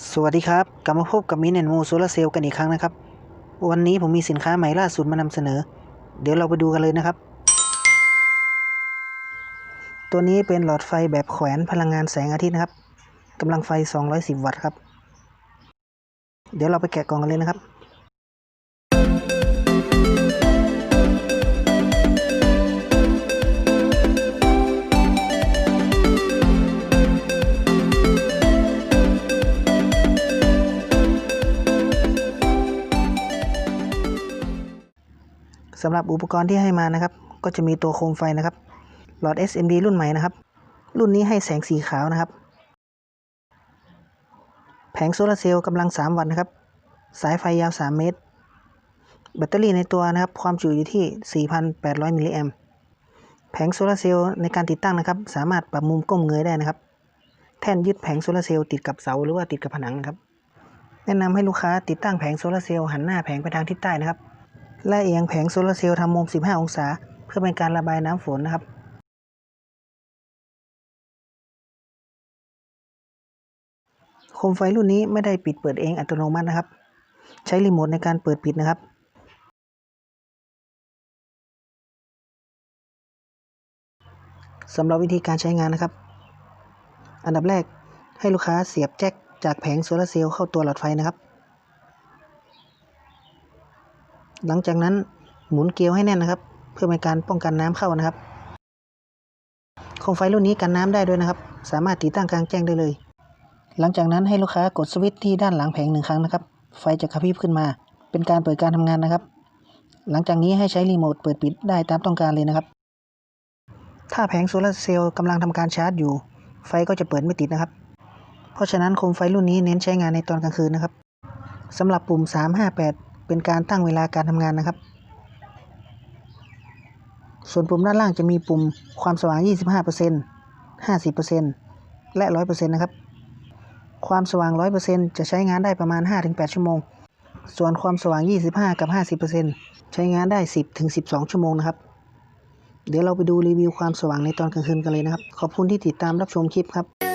สวัสดีครับกลับมาพบกับมินแอนมูโซลาเซลกันอีกครั้งนะครับ วันนี้ผมมีสินค้าใหม่ล่าสุดมานำเสนอ เดี๋ยวเราไปดูกันเลยนะครับ ตัวนี้เป็นหลอดไฟแบบแขวนพลังงานแสงอาทิตย์นะครับกำลังไฟ 210 วัตต์ครับ เดี๋ยวเราไปแกะกล่องกันเลยนะครับ สำหรับอุปกรณ์ที่ให้มานะครับ ก็จะมีตัวโคมไฟนะครับ หลอด SMD รุ่นใหม่นะครับ รุ่นนี้ให้แสงสีขาวนะครับ แผงโซลาร์เซลล์กำลัง 3 วัตต์นะครับ สายไฟยาว 3 เมตร แบตเตอรี่ในตัวนะครับ ความจุอยู่ที่ 4,800 มิลลิแอมป์แผงโซลาร์เซลล์ในการติดตั้งนะครับ สามารถปรับมุมก้มเงยได้นะครับ แท่นยึดแผงโซลาร์เซลล์ติดกับเสาหรือว่าติดกับผนังนะครับ แนะนำให้ลูกค้าติดตั้งแผงโซลาร์เซลล์หันหน้าแผงไปทางทิศใต้นะครับ และเอียงแผงโซลาร์เซลล์ทำมุม 15 องศา เพื่อเป็นการระบายน้ำฝนนะครับโคมไฟรุ่นนี้ไม่ได้ปิดเปิดเองอัตโนมัตินะครับ ใช้รีโมทในการเปิดปิดนะครับ สำหรับวิธีการใช้งานนะครับ อันดับแรกให้ลูกค้าเสียบแจ็คจากแผงโซลาร์เซลล์เข้าตัวหลอดไฟนะครับ หลังจากนั้นหมุนเกลียวให้แน่นนะครับ เพื่อเป็นการป้องกันน้ำเข้านะครับโคมไฟรุ่นนี้กันน้ำได้ด้วยนะครับ สามารถติดตั้งกลางแจ้งได้เลย หลังจากนั้นให้ลูกค้ากดสวิตช์ที่ด้านหลังแผงหนึ่งครั้งนะครับ ไฟจะกระพริบขึ้นมา เป็นการเปิดการทำงานนะครับ หลังจากนี้ให้ใช้รีโมทเปิดปิดได้ตามต้องการเลยนะครับ ถ้าแผงโซลาร์เซลล์กำลังทำการชาร์จอยู่ ไฟก็จะเปิดไม่ติดนะครับ เพราะฉะนั้นโคมไฟรุ่นนี้เน้นใช้งานในตอนกลางคืนนะครับสำหรับปุ่ม 358 เป็นการตั้งเวลาการทำงานนะครับ ส่วนปุ่มด้านล่างจะมีปุ่มความสว่าง 25% 50%และ 100%นะครับ ความสว่าง 100%จะใช้งานได้ประมาณ 5-8 ชั่วโมง ส่วนความสว่าง 25 กับ 50%ใช้งานได้ 10-12 ชั่วโมงนะครับ เดี๋ยวเราไปดูรีวิวความสว่างในตอนกลางคืนกันเลยนะครับ ขอบคุณที่ติดตามรับชมคลิปครับ